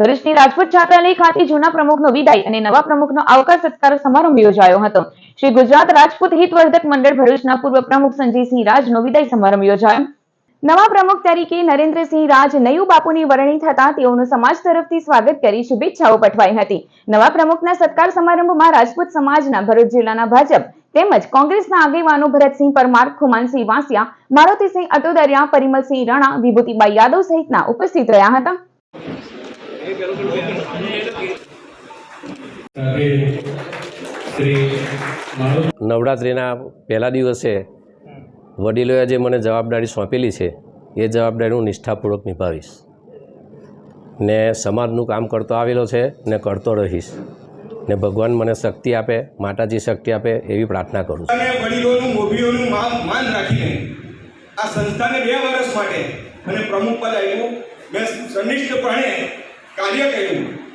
ભરૂચની રાજપૂત છાત્રાલય ખાતે જૂના પ્રમુખનો વિદાય અને નવા પ્રમુખનો આવકાર સત્કાર સમારંભ યોજાયો હતો. શ્રી ગુજરાત રાજપૂત હિતવર્ધક મંડળ ભરૂચના પૂર્વ પ્રમુખ સંજયસિંહ રાજનો વિદાય સમારંભ યોજાયો. નવા પ્રમુખ તરીકે નરેન્દ્રસિંહ રાજ નયુ બાપુની વરણી થતા તેઓનું સમાજ તરફથી સ્વાગત કરી શુભેચ્છાઓ પઠવાઈ હતી. નવા પ્રમુખના સત્કાર સમારંભમાં રાજપૂત સમાજના ભરૂચ જિલ્લાના ભાજપ તેમજ કોંગ્રેસના આગેવાનો ભરતસિંહ પરમાર, ખુમાનસિંહ વાંસિયા, મારુતિસિંહ અટોદરિયા, પરિમલસિંહ રણા, વિભૂતિબાઈ યાદવ સહિતના ઉપસ્થિત રહ્યા હતા. નવરાત્રિના પહેલા દિવસે વડીલોએ જે મને જવાબદારી સોંપેલી છે, એ જવાબદારી હું નિષ્ઠાપૂર્વક નિભાવીશ. ને સમાજનું કામ કરતો આવેલો છે ને કરતો રહીશ. ને ભગવાન મને શક્તિ આપે, માતાજી શક્તિ આપે એવી પ્રાર્થના કરું છું. વડીલોનું, મોભીઓનું માન રાખીને આ સંસ્થાને બે વર્ષ માટે મને પ્રમુખ પદ આવ્યું મેં સંનિષ્ઠપણે കാര്യമായിട്ട്